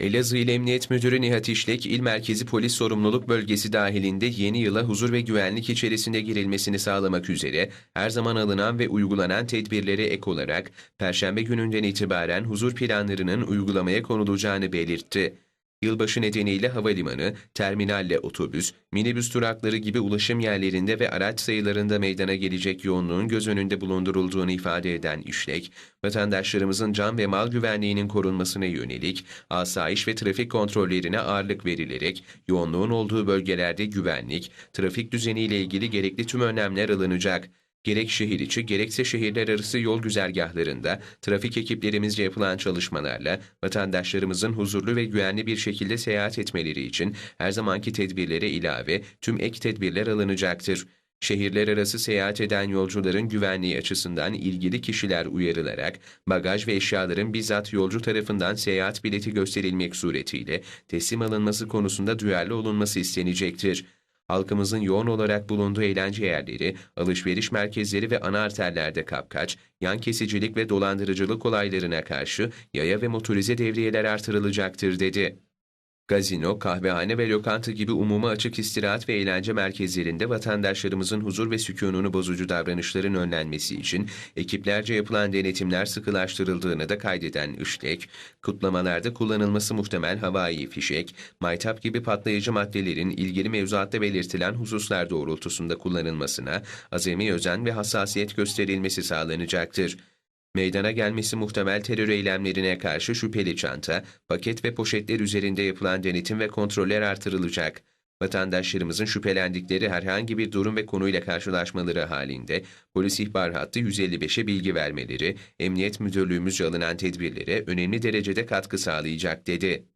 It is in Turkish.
Elazığ İl Emniyet Müdürü Nihat İşlek, İl Merkezi Polis Sorumluluk Bölgesi dahilinde yeni yıla huzur ve güvenlik içerisinde girilmesini sağlamak üzere her zaman alınan ve uygulanan tedbirlere ek olarak Perşembe gününden itibaren huzur planlarının uygulamaya konulacağını belirtti. Yılbaşı nedeniyle havalimanı, terminalle otobüs, minibüs durakları gibi ulaşım yerlerinde ve araç sayılarında meydana gelecek yoğunluğun göz önünde bulundurulduğunu ifade eden İşlek, vatandaşlarımızın can ve mal güvenliğinin korunmasına yönelik asayiş ve trafik kontrollerine ağırlık verilerek yoğunluğun olduğu bölgelerde güvenlik, trafik düzeniyle ilgili gerekli tüm önlemler alınacak. Gerek şehir içi gerekse şehirler arası yol güzergahlarında trafik ekiplerimizce yapılan çalışmalarla vatandaşlarımızın huzurlu ve güvenli bir şekilde seyahat etmeleri için her zamanki tedbirlere ilave tüm ek tedbirler alınacaktır. Şehirler arası seyahat eden yolcuların güvenliği açısından ilgili kişiler uyarılarak bagaj ve eşyaların bizzat yolcu tarafından seyahat bileti gösterilmek suretiyle teslim alınması konusunda duyarlı olunması istenecektir. Halkımızın yoğun olarak bulunduğu eğlence yerleri, alışveriş merkezleri ve ana arterlerde kapkaç, yan kesicilik ve dolandırıcılık olaylarına karşı yaya ve motorize devriyeler artırılacaktır dedi. Gazino, kahvehane ve lokanta gibi umuma açık istirahat ve eğlence merkezlerinde vatandaşlarımızın huzur ve sükununu bozucu davranışların önlenmesi için ekiplerce yapılan denetimler sıkılaştırıldığını da kaydeden Işlek, kutlamalarda kullanılması muhtemel havai fişek, maytap gibi patlayıcı maddelerin ilgili mevzuatta belirtilen hususlar doğrultusunda kullanılmasına azami özen ve hassasiyet gösterilmesi sağlanacaktır. Meydana gelmesi muhtemel terör eylemlerine karşı şüpheli çanta, paket ve poşetler üzerinde yapılan denetim ve kontroller artırılacak. Vatandaşlarımızın şüphelendikleri herhangi bir durum ve konuyla karşılaşmaları halinde polis ihbar hattı 155'e bilgi vermeleri, Emniyet Müdürlüğümüzce alınan tedbirlere önemli derecede katkı sağlayacak dedi.